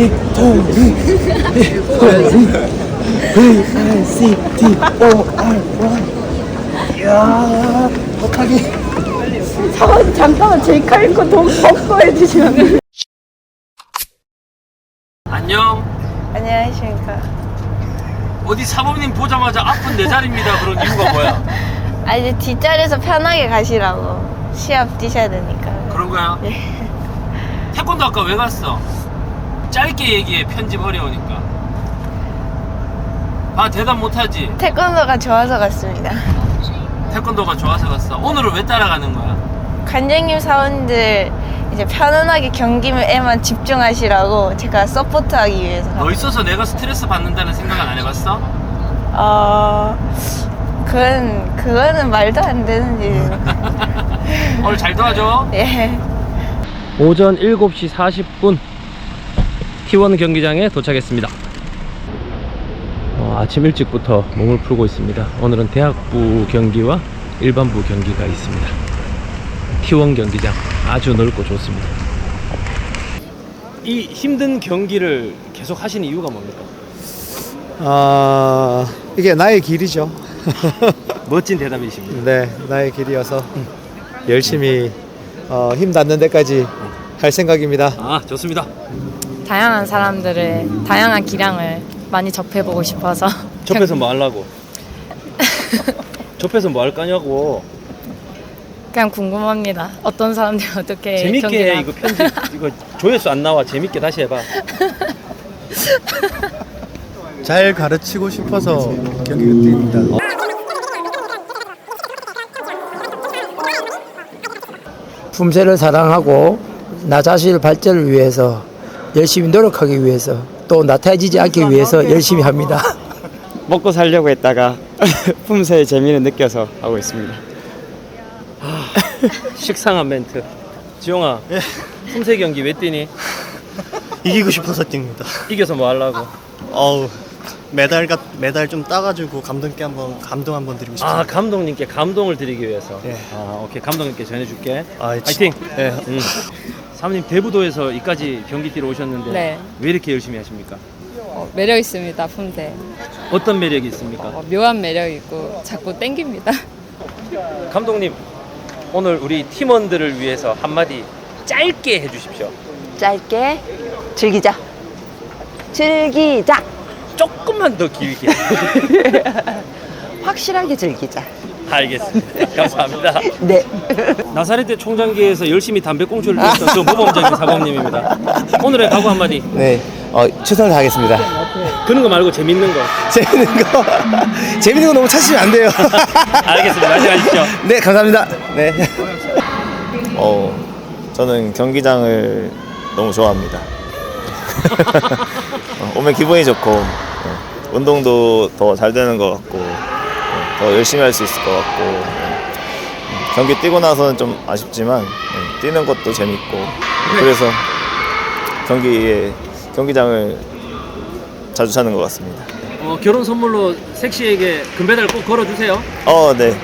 히토리 히토리 V I C T O R Y 야 못하게 잠깐, 잠깐만 제 칼코 돈 벗고 해주시면 안녕. 안녕하십니까 어디 사범님 보자마자 아픈 내 자리입니다. 그런 이유가 뭐야? 아 이제 뒷자리에서 편하게 가시라고 시합 뛰셔야 되니까 그런 거야? 예. 태권도 아까 왜 갔어? 짧게 얘기해. 편집 어려우니까. 아 대답 못하지. 태권도가 좋아서 갔습니다 태권도가 좋아서 갔어. 오늘은 왜 따라가는 거야? 관장님 사원들 이제 편안하게 경기에만 집중하시라고 제가 서포트하기 위해서 너 있어서 내가 스트레스 받는다는 생각은 안 해봤어? 어... 그건 그거는 말도 안 되는 일이에요 오늘 잘 도와줘. 예. 오전 7시 40분 T1 경기장에 도착했습니다. 어, 아침 일찍부터 몸을 풀고 있습니다. 오늘은 대학부 경기와 일반부 경기가 있습니다. T1 경기장 아주 넓고 좋습니다. 이 힘든 경기를 계속 하시는 이유가 뭡니까? 아 이게 나의 길이죠 멋진 대답이십니다. 네 나의 길이어서 열심히 어, 힘 닿는 데까지 할 생각입니다 아 좋습니다. 다양한 사람들의 다양한 기량을 많이 접해보고 싶어서 접해서 뭐 하려고? 접해서 뭐 할 거냐고. 그냥 궁금합니다. 어떤 사람들이 어떻게 재밌게 경기를 해, 이거 편집 이거 조회수 안 나와 재밌게 다시 해봐. 잘 가르치고 싶어서 경기가 뛰입니다 품새를 사랑하고 나 자신의 발전을 위해서 열심히 노력하기 위해서 또 나태해지지 않기 위해서 열심히 합니다. 먹고 살려고 했다가 품새의 재미를 느껴서 하고 있습니다. 식상한 멘트. 지용아. 품새 경기 왜 뛰니? 이기고 싶어서 뜁니다. 이겨서 뭐 하려고? 어우 메달 가 메달 좀 따가지고 감독께 한번 감동 한번 드리고 싶습니다. 아 감독님께 감동을 드리기 위해서. 예. 아 오케이 감독님께 전해줄게. 아, 지- 파이팅. 예. 음. 사모님 대부도에서 이까지 경기 뛰러 오셨는데 네. 왜 이렇게 열심히 하십니까? 어, 매력 있습니다 품대 어떤 매력이 있습니까? 어, 묘한 매력 있고 자꾸 땡깁니다 감독님 오늘 우리 팀원들을 위해서 한마디 짧게 해주십시오. 짧게 즐기자 즐기자 조금만 더 길게. 확실하게 즐기자 알겠습니다. 감사합니다. 네 나사렛대 총장기에서 열심히 담배꽁초를 피웠던 저 모범장님 사범님입니다. 오늘의 각오 한마디. 네 어, 최선을 다하겠습니다 그런 거 말고 재밌는 거. 재밌는 거 재밌는 거 너무 찾으시면 안 돼요 알겠습니다. 말씀하십시오. 네 감사합니다 네 어, 저는 경기장을 너무 좋아합니다. 어, 오면 기분이 좋고 어, 운동도 더 잘 되는 것 같고 어, 더 열심히 할 수 있을 것 같고 어, 음, 경기 뛰고 나서는 좀 아쉽지만 어, 뛰는 것도 재밌고 그래서 경기에 경기장을 자주 찾는 것 같습니다. 어, 결혼 선물로 섹시에게 금메달 꼭 걸어주세요. 어, 네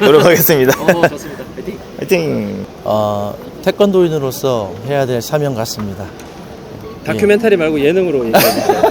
노력하겠습니다. 어, 좋습니다. 파이팅. 화이팅! 어, 태권도인으로서 해야 될 사명 같습니다. 다큐멘터리 말고 예능으로 얘기해 주세요.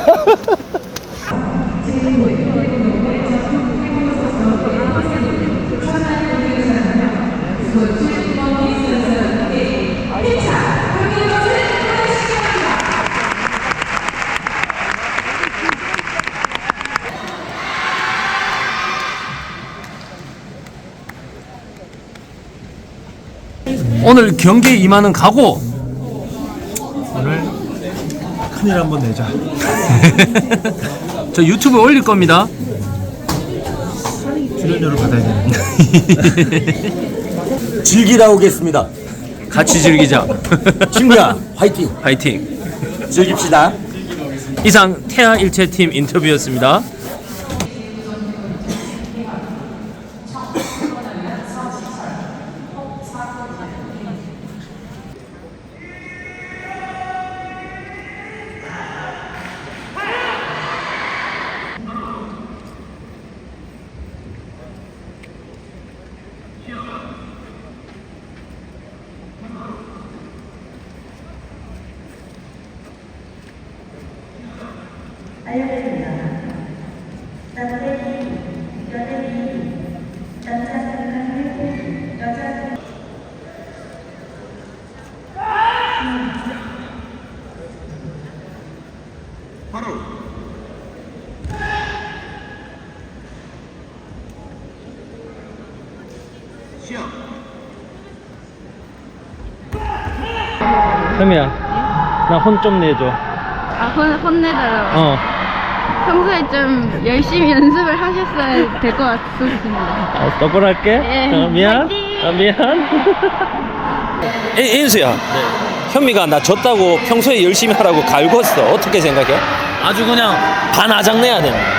오늘 경기에 임하는 각오 큰일 한번 내자 저 유튜브에 올릴 겁니다. 출연료를 받아야 되는데 즐기다 오겠습니다. 같이 즐기자. 친구야, 화이팅! 파이팅. 즐깁시다. 이상 태아 일체팀 인터뷰였습니다. 혜미야, 나 혼 좀 내줘 아, 혼, 혼내달라고. 어. 평소에 좀 열심히 연습을 하셨어야 될 것 같습니다. 아, 똑바로 할게. 예. 어, 미안. 어, 미안. 인수야 네. 현미가 나 졌다고 평소에 열심히 하라고 갈궜어 어떻게 생각해? 아주 그냥 반아장 내야 되는 거야.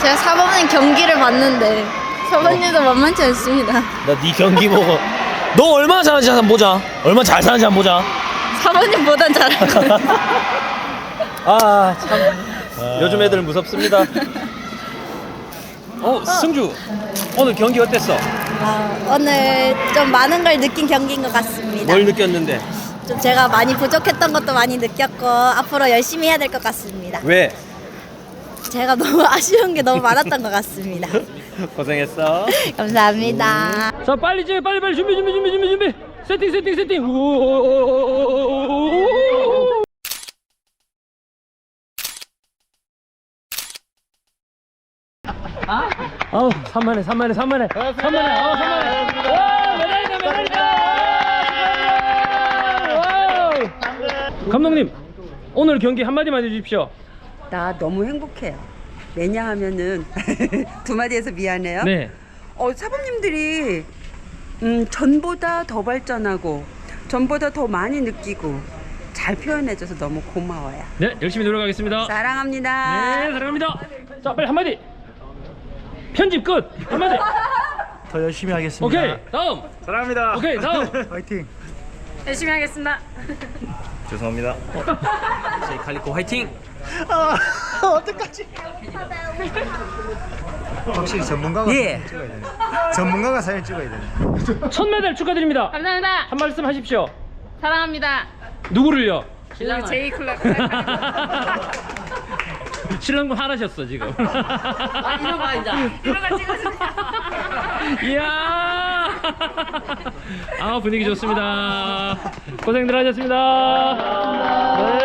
제가 사범님 경기를 봤는데 사범님도 어. 만만치 않습니다. 나네 경기 보고 너 얼마나 잘하는지 한번 보자 얼마나 잘 사는지 한번 보자 사범님보단 잘하고 아 참. 아. 요즘 애들 무섭습니다. 어, 승주. 오늘 경기 어땠어? 아, 오늘 좀 많은 걸 느낀 경기인 것 같습니다. 뭘 느꼈는데? 좀 제가 많이 부족했던 것도 많이 느꼈고 앞으로 열심히 해야 될 것 같습니다. 왜? 제가 너무 아쉬운 게 너무 많았던 것 같습니다. 고생했어. 감사합니다. 음. 자, 빨리 빨리 빨리 준비 준비 준비 준비 준비. 세팅 세팅 세팅. 오, 오, 오, 오, 오, 오, 오, 아우 3만에 3만에 3만에 3만에 아우 3만에 와 메달이다 메달이다 와우. 감독님 오늘 경기 한마디만 해주십시오 나 너무 행복해요. 왜냐하면은 두 마디에서 미안해요. 네 어, 사범님들이 음, 전보다 더 발전하고 전보다 더 많이 느끼고 잘 표현해줘서 너무 고마워요. 네, 열심히 노력하겠습니다 사랑합니다. 네 사랑합니다 자 빨리 한마디 편집 끝 한마디 더 열심히 하겠습니다. 오케이 다음 사랑합니다 오케이 다음 화이팅. 열심히 하겠습니다. 죄송합니다. 저희 칼리코 화이팅 확실히 전문가가 예. 찍어야 되네. 전문가가 사진 찍어야 되네. 첫 메달 축하드립니다 감사합니다. 한 말씀 하십시오 사랑합니다. 누구를요? 우리 제이 클럽. 신랑분 하나셨어 지금 이런 거 아니다. 이런 거 찍어주세요. 이야 아 분위기 좋습니다 고생들 하셨습니다 네.